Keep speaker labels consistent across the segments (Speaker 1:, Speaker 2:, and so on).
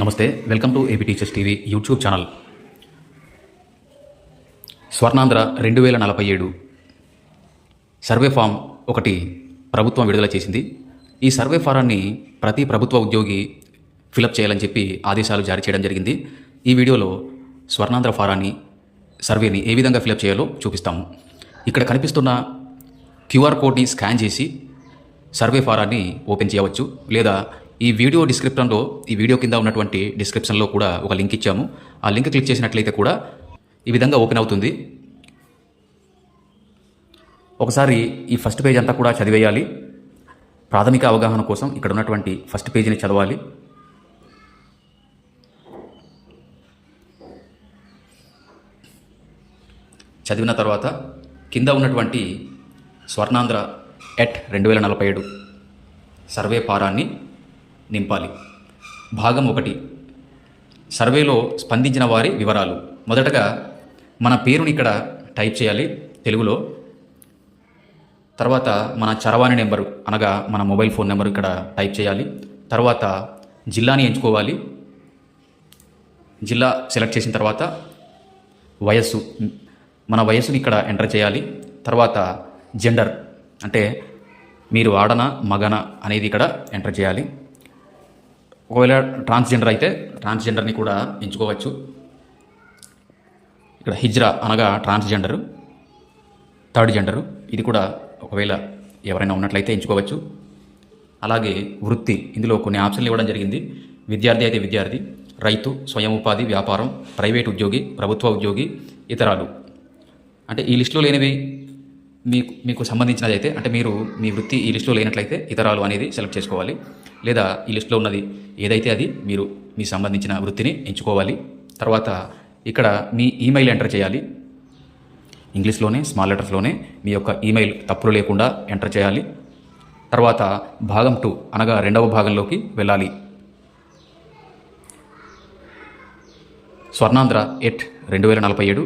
Speaker 1: నమస్తే welcome to AP teachers TV YouTube channel. Swarnandhra రెండు వేల నలభై ఏడు సర్వే ఫామ్ ఒకటి ప్రభుత్వం విడుదల చేసింది. ఈ సర్వే ఫారాన్ని ప్రతి ప్రభుత్వ ఉద్యోగి ఫిలప్ చేయాలని చెప్పి ఆదేశాలు జారీ చేయడం జరిగింది. ఈ వీడియోలో స్వర్ణాంధ్ర ఫారాన్ని సర్వేని ఏ విధంగా ఫిలప్ చేయాలో చూపిస్తాము. ఇక్కడ కనిపిస్తున్న క్యూఆర్ కోడ్ని స్కాన్ చేసి సర్వే ఫారాన్ని ఓపెన్ చేయవచ్చు లేదా ఈ వీడియో డిస్క్రిప్షన్లో ఈ వీడియో కింద ఉన్నటువంటి డిస్క్రిప్షన్లో కూడా ఒక లింక్ ఇచ్చాము. ఆ లింక్ క్లిక్ చేసినట్లయితే కూడా ఈ విధంగా ఓపెన్ అవుతుంది. ఒకసారి ఈ ఫస్ట్ పేజ్ అంతా కూడా చదివేయాలి. ప్రాథమిక అవగాహన కోసం ఇక్కడ ఉన్నటువంటి ఫస్ట్ పేజీని చదవాలి. చదివిన తర్వాత కింద ఉన్నటువంటి స్వర్ణాంధ్ర ఎట్ రెండు వేల నలభై ఏడు సర్వే పారాన్ని నింపాలి. భాగం ఒకటి. సర్వేలో స్పందించిన వారి వివరాలు. మొదటగా మన పేరుని ఇక్కడ టైప్ చేయాలి తెలుగులో. తర్వాత మన చరవాణి నెంబరు అనగా మన మొబైల్ ఫోన్ నెంబరు ఇక్కడ టైప్ చేయాలి. తర్వాత జిల్లాని ఎంచుకోవాలి. జిల్లా సెలెక్ట్ చేసిన తర్వాత వయస్సు మన వయస్సుని ఇక్కడ ఎంటర్ చేయాలి. తర్వాత జెండర్ అంటే మీరు ఆడన మగన అనేది ఇక్కడ ఎంటర్ చేయాలి. ఒకవేళ ట్రాన్స్జెండర్ అయితే ట్రాన్స్జెండర్ని కూడా ఎంచుకోవచ్చు. ఇక్కడ హిజ్రా అనగా ట్రాన్స్జెండరు థర్డ్ జెండరు ఇది కూడా ఒకవేళ ఎవరైనా ఉన్నట్లయితే ఎంచుకోవచ్చు. అలాగే వృత్తి ఇందులో కొన్ని ఆప్షన్లు ఇవ్వడం జరిగింది. విద్యార్థి అయితే విద్యార్థి రైతు స్వయం ఉపాధి వ్యాపారం ప్రైవేట్ ఉద్యోగి ప్రభుత్వ ఉద్యోగి ఇతరాలు. అంటే ఈ లిస్టులో లేనివి మీకు మీకు సంబంధించినది అయితే అంటే మీరు మీ వృత్తి ఈ లిస్టులో లేనట్లయితే ఇతరాలు అనేది సెలెక్ట్ చేసుకోవాలి. లేదా ఈ లిస్టులో ఉన్నది ఏదైతే అది మీరు మీ సంబంధించిన వృత్తిని ఎంచుకోవాలి. తర్వాత ఇక్కడ మీ ఈమెయిల్ ఎంటర్ చేయాలి. ఇంగ్లీష్లోనే స్మాల్ లెటర్స్లోనే మీ యొక్క ఈమెయిల్ తప్పులు లేకుండా ఎంటర్ చేయాలి. తర్వాత భాగం టూ అనగా రెండవ భాగంలోకి వెళ్ళాలి. స్వర్ణాంధ్ర ఎట్ రెండు వేల నలభై ఏడు.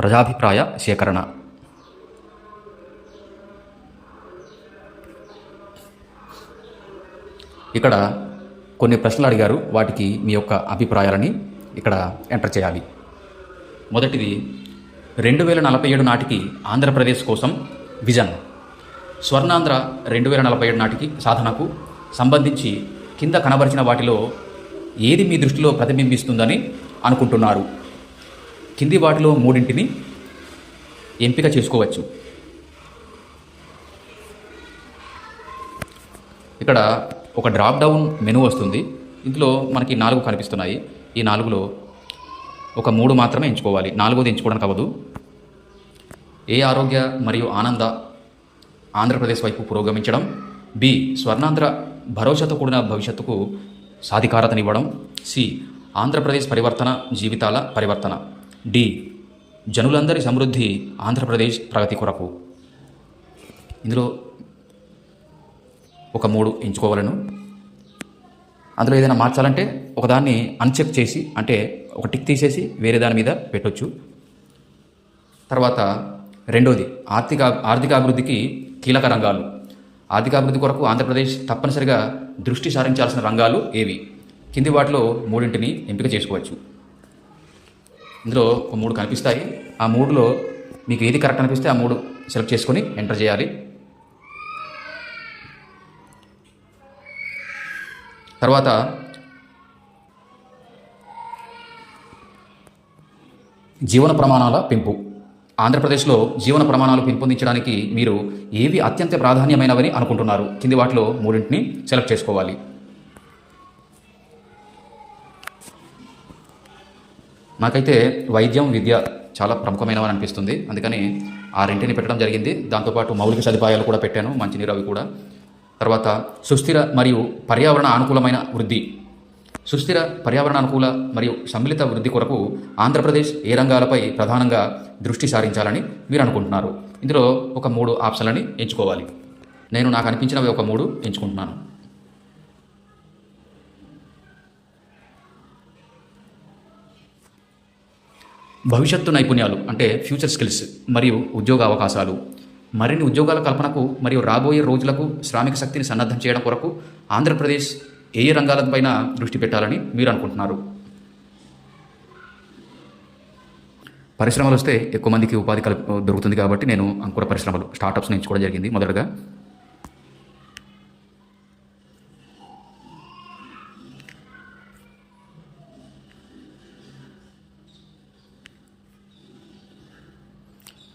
Speaker 1: ప్రజాభిప్రాయ సేకరణ. ఇక్కడ కొన్ని ప్రశ్నలు అడిగారు. వాటికి మీ యొక్క అభిప్రాయాలని ఇక్కడ ఎంటర్ చేయాలి. మొదటిది రెండు వేల నలభై ఏడు నాటికి ఆంధ్రప్రదేశ్ కోసం విజన్. స్వర్ణాంధ్ర రెండు వేల నలభై ఏడు నాటికి సాధనకు సంబంధించి కింద కనబరిచిన వాటిలో ఏది మీ దృష్టిలో ప్రతిబింబిస్తుందని అనుకుంటున్నారు? కింది వాటిలో మూడింటిని ఎంపిక చేసుకోవచ్చు. ఇక్కడ ఒక డ్రాప్ డౌన్ మెనూ వస్తుంది. ఇందులో మనకి నాలుగు కనిపిస్తున్నాయి. ఈ నాలుగులో ఒక మూడు మాత్రమే ఎంచుకోవాలి. నాలుగోది ఎంచుకోవడానికి అవ్వదు. ఏ ఆరోగ్య మరియు ఆనంద ఆంధ్రప్రదేశ్ వైపు పురోగమించడం. బి స్వర్ణాంధ్ర భరోసాతో కూడిన భవిష్యత్తుకు సాధికారతనివ్వడం. సి ఆంధ్రప్రదేశ్ పరివర్తన జీవితాల పరివర్తన. డి జనులందరి సమృద్ధి ఆంధ్రప్రదేశ్ ప్రగతి కొరకు. ఇందులో ఒక మూడు ఎంచుకోవాలను. అందులో ఏదైనా మార్చాలంటే ఒకదాన్ని అన్చెక్ చేసి అంటే ఒక టిక్ తీసేసి వేరే దాని మీద పెట్టొచ్చు. తర్వాత రెండోది ఆర్థిక ఆర్థిక అభివృద్ధికి కీలక రంగాలు. ఆర్థికాభివృద్ధి కొరకు ఆంధ్రప్రదేశ్ తప్పనిసరిగా దృష్టి సారించాల్సిన రంగాలు ఏవి? కింది వాటిలో మూడింటిని ఎంపిక చేసుకోవచ్చు. ఇందులో ఒక మూడు కనిపిస్తాయి. ఆ మూడులో మీకు ఏది కరెక్ట్ అనిపిస్తే ఆ మూడు సెలెక్ట్ చేసుకొని ఎంటర్ చేయాలి. తర్వాత జీవన ప్రమాణాల పెంపు. ఆంధ్రప్రదేశ్లో జీవన ప్రమాణాలు పెంపొందించడానికి మీరు ఏవి అత్యంత ప్రాధాన్యమైనవని అనుకుంటున్నారు? కింది వాటిలో మూడింటిని సెలెక్ట్ చేసుకోవాలి. నాకైతే వైద్యం విద్య చాలా ప్రముఖమైనవని అనిపిస్తుంది. అందుకని ఆ రెంటిని పెట్టడం జరిగింది. దాంతోపాటు మౌలిక సదుపాయాలు కూడా పెట్టాను. మంచినీరు అవి కూడా. తర్వాత సుస్థిర మరియు పర్యావరణ అనుకూలమైన వృద్ధి. సుస్థిర పర్యావరణ అనుకూల మరియు సమ్మిళిత వృద్ధి కొరకు ఆంధ్రప్రదేశ్ ఏ రంగాలపై ప్రధానంగా దృష్టి సారించాలని మీరు అనుకుంటున్నారు. ఇందులో ఒక మూడు ఆప్షన్లని ఎంచుకోవాలి. నేను నాకు అనిపించినవి ఒక మూడు ఎంచుకుంటున్నాను. భవిష్యత్తు నైపుణ్యాలు అంటే ఫ్యూచర్ స్కిల్స్ మరియు ఉద్యోగ అవకాశాలు. మరిన్ని ఉద్యోగాల కల్పనకు మరియు రాబోయే రోజులకు శ్రామిక శక్తిని సన్నద్ధం చేయడం కొరకు ఆంధ్రప్రదేశ్ ఏ ఏ రంగాలపైన దృష్టి పెట్టాలని మీరు అనుకుంటున్నారు? పరిశ్రమలు వస్తే ఎక్కువ మందికి ఉపాధి కల్ప దొరుకుతుంది కాబట్టి నేను అంకుర పరిశ్రమలు స్టార్టప్స్ని ఎంచుకోవడం జరిగింది మొదటగా.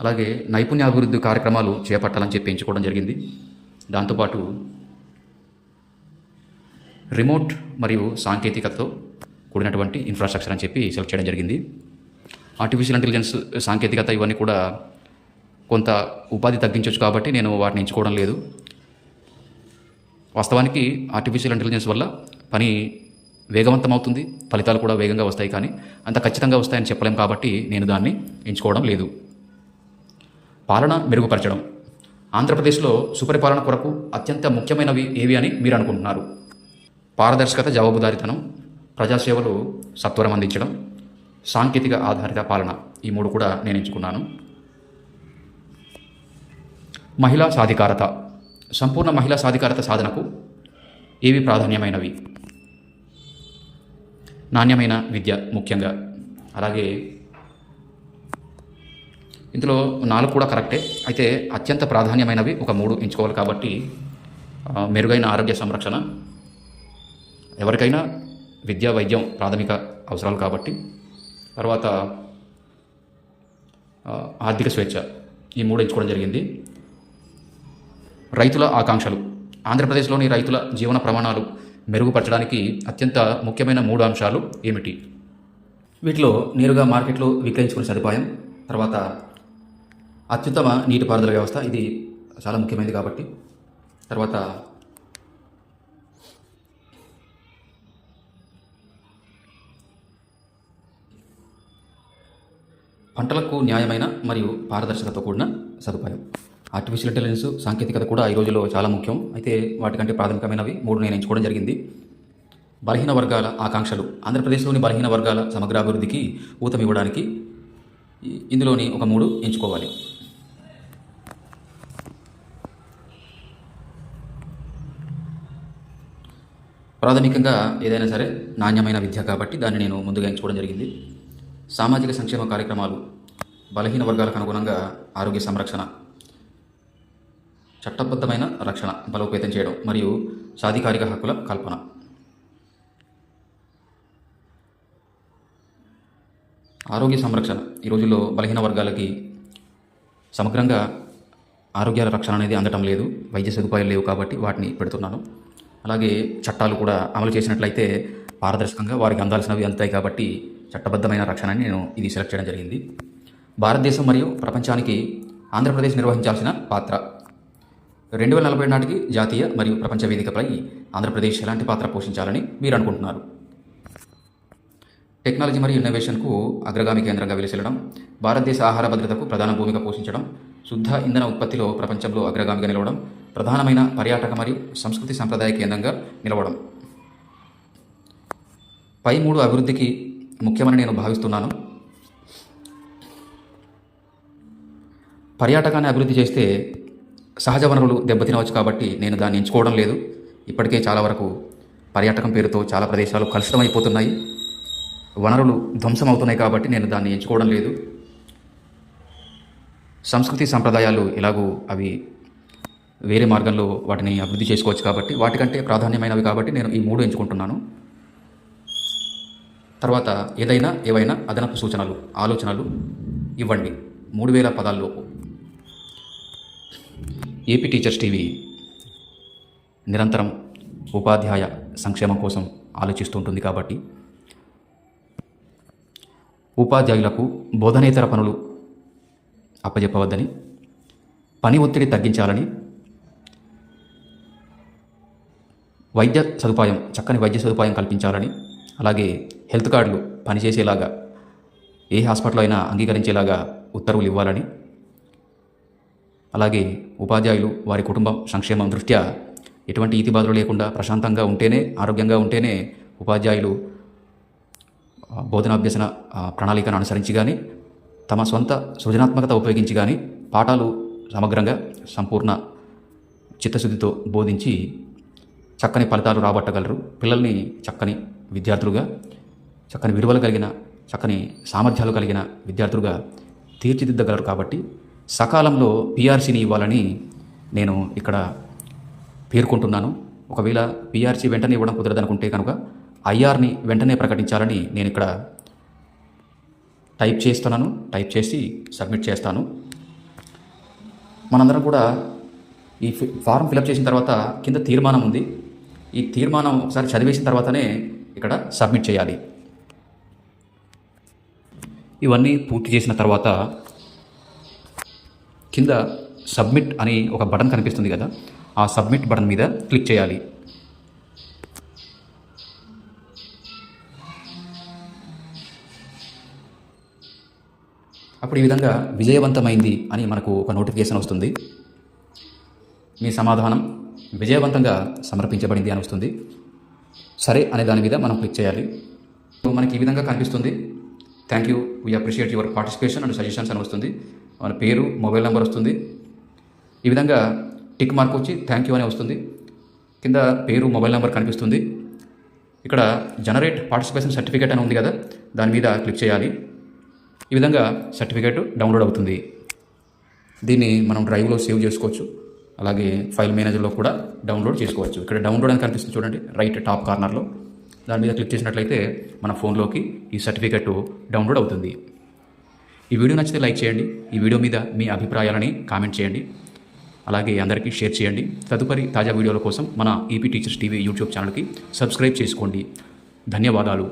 Speaker 1: అలాగే నైపుణ్యాభివృద్ధి కార్యక్రమాలు చేపట్టాలని చెప్పి ఎంచుకోవడం జరిగింది. దాంతోపాటు రిమోట్ మరియు సాంకేతికతతో కూడినటువంటి ఇన్ఫ్రాస్ట్రక్చర్ అని చెప్పి సెలెక్ట్ చేయడం జరిగింది. ఆర్టిఫిషియల్ ఇంటెలిజెన్స్ సాంకేతికత ఇవన్నీ కూడా కొంత ఉపాధి తగ్గించవచ్చు కాబట్టి నేను వాటిని ఎంచుకోవడం లేదు. వాస్తవానికి ఆర్టిఫిషియల్ ఇంటెలిజెన్స్ వల్ల పని వేగవంతం అవుతుంది ఫలితాలు కూడా వేగంగా వస్తాయి కానీ అంత ఖచ్చితంగా వస్తాయని చెప్పలేం కాబట్టి నేను దాన్ని ఎంచుకోవడం లేదు. పాలన మెరుగుపరచడం. ఆంధ్రప్రదేశ్లో సుపరిపాలన కొరకు అత్యంత ముఖ్యమైనవి ఏవి అని మీరు అనుకుంటున్నారు? పారదర్శకత జవాబుదారితనం ప్రజాసేవలు సత్వరం అందించడం సాంకేతిక ఆధారిత పాలన ఈ మూడు కూడా నేను ఎంచుకున్నాను. మహిళా సాధికారత. సంపూర్ణ మహిళా సాధికారత సాధనకు ఏవి ప్రాధాన్యమైనవి? నాణ్యమైన విద్య ముఖ్యంగా. అలాగే ఇందులో నాలుగు కూడా కరెక్టే. అయితే అత్యంత ప్రాధాన్యమైనవి ఒక మూడు ఎంచుకోవాలి కాబట్టి మెరుగైన ఆరోగ్య సంరక్షణ ఎవరికైనా విద్యా వైద్యం ప్రాథమిక అవసరాలు కాబట్టి తర్వాత ఆర్థిక స్వేచ్ఛ ఈ మూడు ఎంచుకోవడం జరిగింది. రైతుల ఆకాంక్షలు. ఆంధ్రప్రదేశ్లోని రైతుల జీవన ప్రమాణాలు మెరుగుపరచడానికి అత్యంత ముఖ్యమైన మూడు అంశాలు ఏమిటి? వీటిలో నేరుగా మార్కెట్లో విక్రయించుకునే సదుపాయం తర్వాత అత్యుత్తమ నీటిపారుదల వ్యవస్థ. ఇది చాలా ముఖ్యమైనది కాబట్టి. తర్వాత పంటలకు న్యాయమైన మరియు పారదర్శకత కూడిన సదుపాయం. ఆర్టిఫిషియల్ ఇంటెలిజెన్స్ సాంకేతికత కూడా ఈ రోజుల్లో చాలా ముఖ్యం. అయితే వాటికంటే ప్రాథమికమైనవి మూడు నేను ఎంచుకోవడం జరిగింది. బలహీన వర్గాల ఆకాంక్షలు. ఆంధ్రప్రదేశ్లోని బలహీన వర్గాల సమగ్రాభివృద్ధికి ఊతమివ్వడానికి ఇందులోని ఒక మూడు ఎంచుకోవాలి. ప్రాథమికంగా ఏదైనా సరే నాణ్యమైన విద్య కాబట్టి దాన్ని నేను ముందుగా ఎంచుకోవడం జరిగింది. సామాజిక సంక్షేమ కార్యక్రమాలు బలహీన వర్గాలకు అనుగుణంగా ఆరోగ్య సంరక్షణ చట్టబద్ధమైన రక్షణ బలోపేతం చేయడం మరియు సాధికారిక హక్కుల కల్పన. ఆరోగ్య సంరక్షణ ఈ రోజుల్లో బలహీన వర్గాలకి సమగ్రంగా ఆరోగ్య రక్షణ అనేది అందటం లేదు. వైద్య సదుపాయాలు లేవు కాబట్టి వాటిని పెడుతున్నాను. అలాగే చట్టాలు కూడా అమలు చేసినట్లయితే పారదర్శకంగా వారికి అందాల్సినవి అందుతాయి కాబట్టి చట్టబద్ధమైన రక్షణని నేను ఇది సెలెక్ట్ చేయడం జరిగింది. భారతదేశం మరియు ప్రపంచానికి ఆంధ్రప్రదేశ్ నిర్వహించాల్సిన పాత్ర. రెండు వేల నలభై నాటికి జాతీయ మరియు ప్రపంచ వేదికపై ఆంధ్రప్రదేశ్ ఎలాంటి పాత్ర పోషించాలని మీరు అనుకుంటున్నారు? టెక్నాలజీ మరియు ఇన్నోవేషన్కు అగ్రగామి కేంద్రంగా వెలిసిల్లడం భారతదేశ ఆహార భద్రతకు ప్రధాన భూమిక పోషించడం శుద్ధ ఇంధన ఉత్పత్తిలో ప్రపంచంలో అగ్రగామిగా నిలవడం ప్రధానమైన పర్యాటక మరియు సంస్కృతి సంప్రదాయ కేంద్రంగా నిలవడం. పై మూడు అభివృద్ధికి ముఖ్యమని నేను భావిస్తున్నాను. పర్యాటకాన్ని అభివృద్ధి చేస్తే సహజ వనరులు దెబ్బతినవచ్చు కాబట్టి నేను దాన్ని ఎంచుకోవడం లేదు. ఇప్పటికే చాలా వరకు పర్యాటకం పేరుతో చాలా ప్రదేశాలు కలుషితమైపోతున్నాయి. వనరులు ధ్వంసం అవుతున్నాయి కాబట్టి నేను దాన్ని ఎంచుకోవడం లేదు. సంస్కృతి సంప్రదాయాలు ఎలాగూ అవి వేరే మార్గంలో వాటిని అభివృద్ధి చేసుకోవచ్చు కాబట్టి వాటికంటే ప్రాధాన్యమైనవి కాబట్టి నేను ఈ మూడు ఎంచుకుంటున్నాను. తర్వాత ఏదైనా ఏవైనా అదనపు సూచనలు ఆలోచనలు ఇవ్వండి. మూడు వేల పదాల్లోపు ఏపీ టీచర్స్ టీవీ నిరంతరం ఉపాధ్యాయ సంక్షేమం కోసం ఆలోచిస్తుంటుంది కాబట్టి ఉపాధ్యాయులకు బోధనేతర పనులు అప్పజెప్పవద్దని పని ఒత్తిడి తగ్గించాలని వైద్య సదుపాయం చక్కని వైద్య సదుపాయం కల్పించాలని అలాగే హెల్త్ కార్డులు పనిచేసేలాగా ఏ హాస్పిటల్ అయినా అంగీకరించేలాగా ఉత్తర్వులు ఇవ్వాలని అలాగే ఉపాధ్యాయులు వారి కుటుంబం సంక్షేమం దృష్ట్యా ఎటువంటి ఈతి బాధలు లేకుండా ప్రశాంతంగా ఉంటేనే ఆరోగ్యంగా ఉంటేనే ఉపాధ్యాయులు బోధనాభ్యసన ప్రణాళికను అనుసరించి కానీ తమ సొంత సృజనాత్మకత ఉపయోగించి కానీ పాఠాలు సమగ్రంగా సంపూర్ణ చిత్తశుద్ధితో బోధించి చక్కని ఫలితాలు రాబట్టగలరు. పిల్లల్ని చక్కని విద్యార్థులుగా చక్కని విలువలు కలిగిన చక్కని సామర్థ్యాలు కలిగిన విద్యార్థులుగా తీర్చిదిద్దగలరు కాబట్టి సకాలంలో పీఆర్సీని ఇవ్వాలని నేను ఇక్కడ పేర్కొంటున్నాను. ఒకవేళ పిఆర్సీ వెంటనే ఇవ్వడం కుదరదనుకుంటే కనుక ఐఆర్ని వెంటనే ప్రకటించాలని నేను ఇక్కడ టైప్ చేస్తున్నాను టైప్ చేసి సబ్మిట్ చేస్తాను. మనందరం కూడా ఈ ఫి- ఫారం ఫిలప్ చేసిన తర్వాత కింద తీర్మానం ఉంది. ఈ తీర్మానం ఒకసారి చదివేసిన తర్వాతనే ఇక్కడ సబ్మిట్ చేయాలి. ఇవన్నీ పూర్తి చేసిన తర్వాత కింద సబ్మిట్ అని ఒక బటన్ కనిపిస్తుంది కదా ఆ సబ్మిట్ బటన్ మీద క్లిక్ చేయాలి. అప్పుడు ఈ విధంగా విజయవంతమైంది అని మనకు ఒక నోటిఫికేషన్ వస్తుంది. మీ సమాధానం విజయవంతంగా సమర్పించబడింది అని వస్తుంది. సరే అనే దాని మీద మనం క్లిక్ చేయాలి. మనకి ఈ విధంగా కనిపిస్తుంది. Thank you we appreciate your participation and suggestions అని వస్తుంది. మన పేరు మొబైల్ నెంబర్ వస్తుంది. ఈ విధంగా టిక్ మార్క్ వచ్చి థ్యాంక్ యూ అని వస్తుంది. కింద పేరు మొబైల్ నెంబర్ కనిపిస్తుంది. ఇక్కడ జనరేట్ పార్టిసిపేషన్ సర్టిఫికేట్ అని ఉంది కదా. దాని మీద క్లిక్ చేయాలి. ఈ విధంగా సర్టిఫికేట్ డౌన్లోడ్ అవుతుంది. దీన్ని మనం డ్రైవ్లో సేవ్ చేసుకోవచ్చు. అలాగే ఫైల్ మేనేజర్లో కూడా డౌన్లోడ్ చేసుకోవచ్చు. ఇక్కడ డౌన్లోడ్ అని కనిపిస్తుంది చూడండి రైట్ టాప్ కార్నర్లో. దాని మీద క్లిక్ చేసినట్లయితే మన ఫోన్లోకి ఈ సర్టిఫికెట్ డౌన్లోడ్ అవుతుంది. ఈ వీడియో నచ్చితే లైక్ చేయండి. ఈ వీడియో మీద మీ అభిప్రాయాలని కామెంట్ చేయండి. అలాగే అందరికీ షేర్ చేయండి. తదుపరి తాజా వీడియోల కోసం మన ఈపీ టీచర్స్ టీవీ యూట్యూబ్ ఛానల్కి సబ్స్క్రైబ్ చేసుకోండి. ధన్యవాదాలు.